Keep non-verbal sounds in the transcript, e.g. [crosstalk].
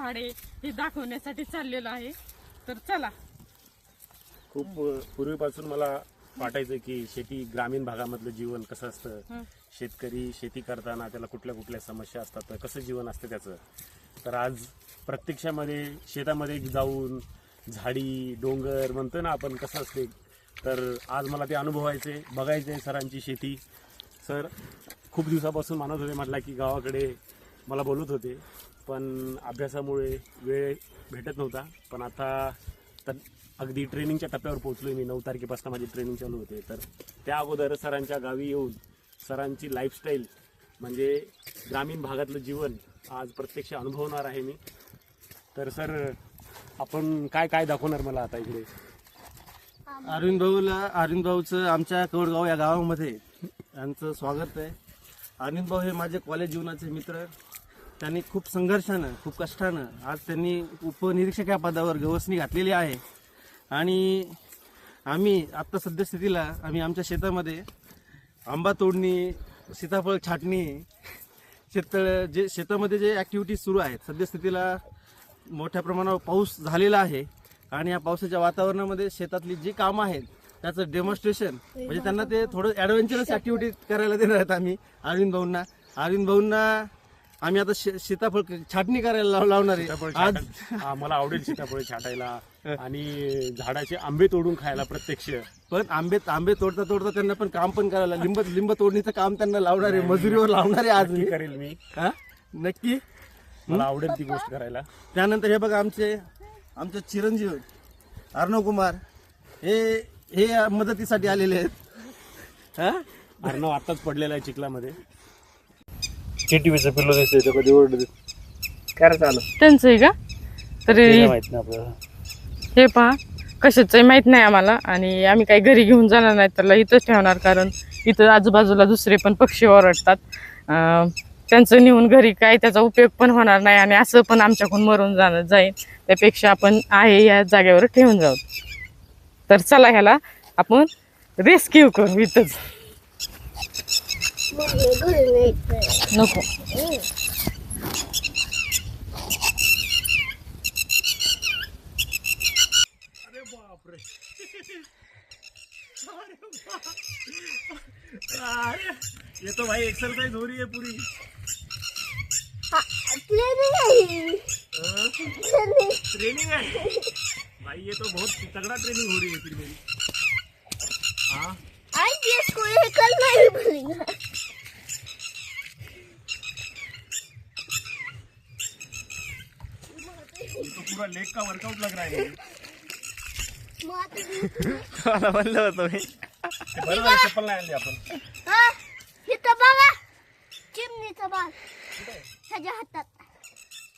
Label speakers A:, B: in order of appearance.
A: झाडे हे दाखवण्यासाठी चाललेलो आहे. तर चला.
B: खूप पूर्वीपासून मला वाटायचं की शेती ग्रामीण भागामधलं जीवन कसं असतं. शेतकरी शेती करताना त्याला कुठल्या कुठल्या समस्या असतात? कसं जीवन असतं त्याचं? तर आज प्रत्यक्षामध्ये शेतामध्ये जाऊन झाडी डोंगर म्हणतो ना आपण कसं असते? तर आज मला ते अनुभवायचे बघायचे सरांची शेती. सर खूप दिवसापासून मानत होते म्हटलं की गावाकडे मला बोलत होते. पण अभ्यासामुळे वेळ भेटत नव्हता. पण आता तर अगदी ट्रेनिंगच्या टप्प्यावर पोहोचलोय मी. नऊ तारखेपासून माझी ट्रेनिंग चालू होते. तर त्या अगोदर सरांच्या गावी येऊन सरांची लाईफस्टाईल म्हणजे ग्रामीण भागातलं जीवन आज प्रत्यक्ष अनुभवणार आहे मी. तर सर आपण काय काय दाखवणार मला आता इकडे?
C: अरविंद भाऊला अरविंद भाऊचं आमच्या कवडगाव या गावामध्ये यांचं स्वागत आहे. अरविंद भाऊ हे माझे कॉलेज जीवनाचे मित्र. त्यांनी खूप संघर्षानं खूप कष्टानं आज त्यांनी उपनिरीक्षक या पदावर गवसणी घातलेली आहे. आणि आम्ही आत्ता सद्यस्थितीला आम्ही आमच्या शेतामध्ये आंबा तोडणी सीताफळ छाटणी शेततळ जे शेतामध्ये जे ॲक्टिव्हिटीज सुरू आहेत सद्यस्थितीला मोठ्या प्रमाणावर पाऊस झालेला आहे. आणि या पावसाच्या वातावरणामध्ये शेतातली जी कामं आहेत त्याचं डेमॉन्स्ट्रेशन म्हणजे त्यांना ते थोडं ॲडव्हेंचरस ॲक्टिव्हिटी करायला देणार आहेत आम्ही अरविंद भाऊंना. अरविंद भाऊंना आम्ही आता शे- सीताफळ छाटणी करायला लाव- लावणार
B: सीताफळ
C: आहे आज
B: हा, मला आवडेल सीताफळ छाटायला. आणि झाडाचे आंबे तोडून खायला प्रत्यक्ष.
C: पण आंबे आंबे तोडता तोडता त्यांना पण काम पण करायला लिंब लिंब तोडणीचं काम त्यांना लावणार आहे. मजुरीवर लावणार आहे आज मी.
B: नक्की करेल मी.
C: हा? नक्की?
B: मला आवडेल ती गोष्ट करायला.
C: त्यानंतर हे बघा आमचे आमचे चिरंजीव अर्णव कुमार हे हे मदतीसाठी आलेले आहेत. हा?
B: अर्णव आताच पडलेला आहे चिखलामध्ये.
D: केटीवीचं पिल्लो दिसतंय कधी ओरडत काय रे चालू?
A: त्यांचं आहे का? तरी
D: माहीत नाही आपल्याला
A: हे पहा कशाचंही माहीत नाही आम्हाला आणि आम्ही काही घरी घेऊन जाणार नाही त्याला इथंच ठेवणार कारण इथं आजूबाजूला दुसरे पण पक्षी ओरडतात. अं, त्यांचं नेऊन घरी काय त्याचा उपयोग पण होणार नाही आणि असं पण आमच्याकडून मरून जाणं जाईल. त्यापेक्षा आपण आहे या जागेवर ठेवून जाऊ. तर चला ह्याला आपण रेस्क्यू करू इथंच. नको
B: ये तो भाई एक्सरसाइज हो रही है पूरी। ट्रेनिंग है भाई ये तो बहुत तगड़ा ट्रेनिंग हो रही है फिर मेरी। हाँ। ये तो पूरा लेग का वर्कआउट लग रहा है
C: मला [laughs] म्हणलं होतं मी.
B: ते बरं झालं चप्पल नाही आणली आपण.
E: इथं बघा चिमणीचा बाल ह्याच्या हातात.